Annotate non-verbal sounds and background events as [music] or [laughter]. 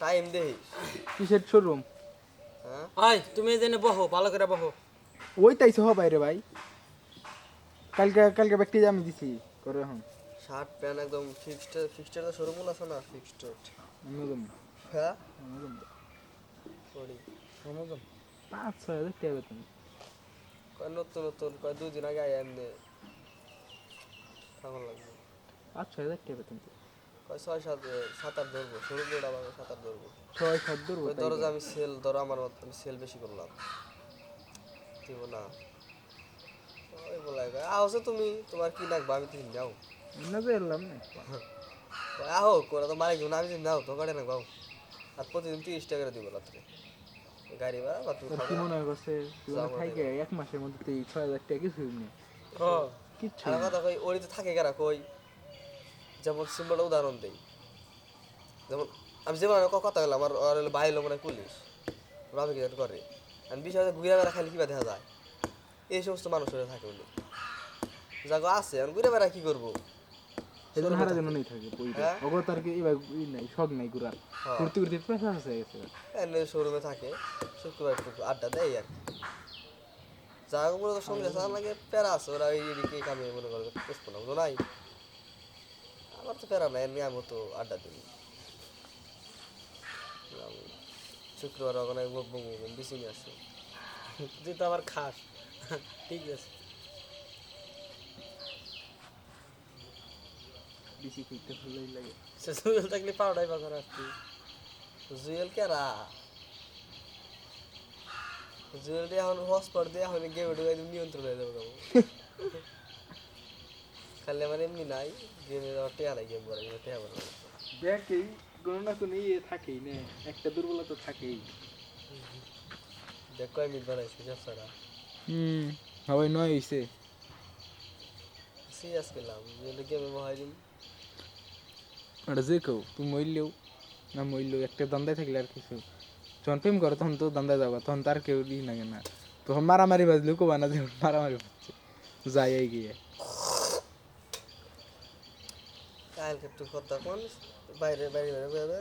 Time দেই কিসের showroom হ্যাঁ? আয় তুমি জেনে বহো ভালো করে বহো। ওই তাইছে হবাই রে ভাই। কালকে কালকে ব্যক্তি আমি দিছি করে এখন। শার্ট প্যান্ট একদম ফিক্সড ফিক্সড শোরুম আছে না? ফিক্সড অনুদম হ্যাঁ? অনুদম করি অনুদম পাঁচ ছয় হাজার টাকা বেতন। কয় নতুন নতুন কয় দুই দিন আগে আই এমনি কেমন লাগবে। পাঁচ ছয় হাজার টাকা বেতন কয় ছয় সাত সাত ধরবো শোরুম রোড আবার সাত ধরবো। ছয় সাত দূর ধরো যে আমি সেল ধরো আমার আমি সেল বেশি করলাম। দিব না। ওই বলাই আহো তুমি তোমার কি লাগবে আমি তুমি যাও না যে এলাম না। আহো করে তো মালিক না আমি তুমি যাও তো গাড়ি রাখবাও আর প্রতিদিন তিরিশ টাকা দিব রাত্রে। গাড়ি ভাড়া বা তুমি কি মনে করছে? তুই থাইকে এক মাসের মধ্যে তুই ছয় হাজার টাকা কিছু নেই। কিচ্ছু কথা কই ওরিতে থাকে কারা কই? যেমন সিম্বল উদাহরণ দেই। যেমন আমি যেমন কথা বললাম আমার আর হলো বাইরে মানে পুলিশ। আমি কিছু করে। আমি বিষয় ঘুরে বেড়া খালি কিবা দেখা যায়। এই সমস্ত মানুষের থাকে উনি। যাগো আছে আমি ঘুরে বেড়া কি করব? সেদিন হারা যেন নেই থাকে বইটা। হ্যাঁ? তার কি এবার নাই শখ নাই ঘুরার হ্যাঁ। ঘুরতে ঘুরতে পেশা হয়ে গেছে। শোরুমে থাকে শুক্রবার একটু আড্ডা দেয় আর কি। যা সঙ্গে লাগে প্যারা আছে ওরা এই এদিকে কামে মনে করে না নাই। আমার তো প্যারা নাই এমনি আমি তো আড্ডা দিই। শুক্রবার ওখানে বিসি নিয়ে আসি। তুই তো আবার খাস। ঠিক আছে। বেশি খেতে ভালোই লাগে। সে সুযোগ থাকলে পাউডাই বাজার আসছি জুয়েল জুয়েল দিয়ে এখন হসপট দিয়ে এখন গেম ঢুকাই নিয়ন্ত্রণ হয়ে যাবে [laughs] খালি আমার এমনি নাই যাওয়ার টেয়া গেম করা টেয়া করা দেখেই কোনো না কোনো ইয়ে থাকেই না একটা দুর্বলতা থাকেই। দেখ কয় মিনিট বানাইছি ব্যবসাটা হুম সবাই নয় হইছে। সিরিয়াস পেলাম যে গেমে বহাই দিন ওটা যে কেউ তুই মরলেও না মরলেও একটা দান্দায় থাকলে আর কিছু। যখন প্রেম করো তখন তো দান্দায় যাবা তখন তার কেউ ই লাগে না। তখন মারামারি বাজলেও কোবা না যে মারামারি বাজছে যাই গিয়ে। একটু কথা কোন বাইরে বাইরে বাইরে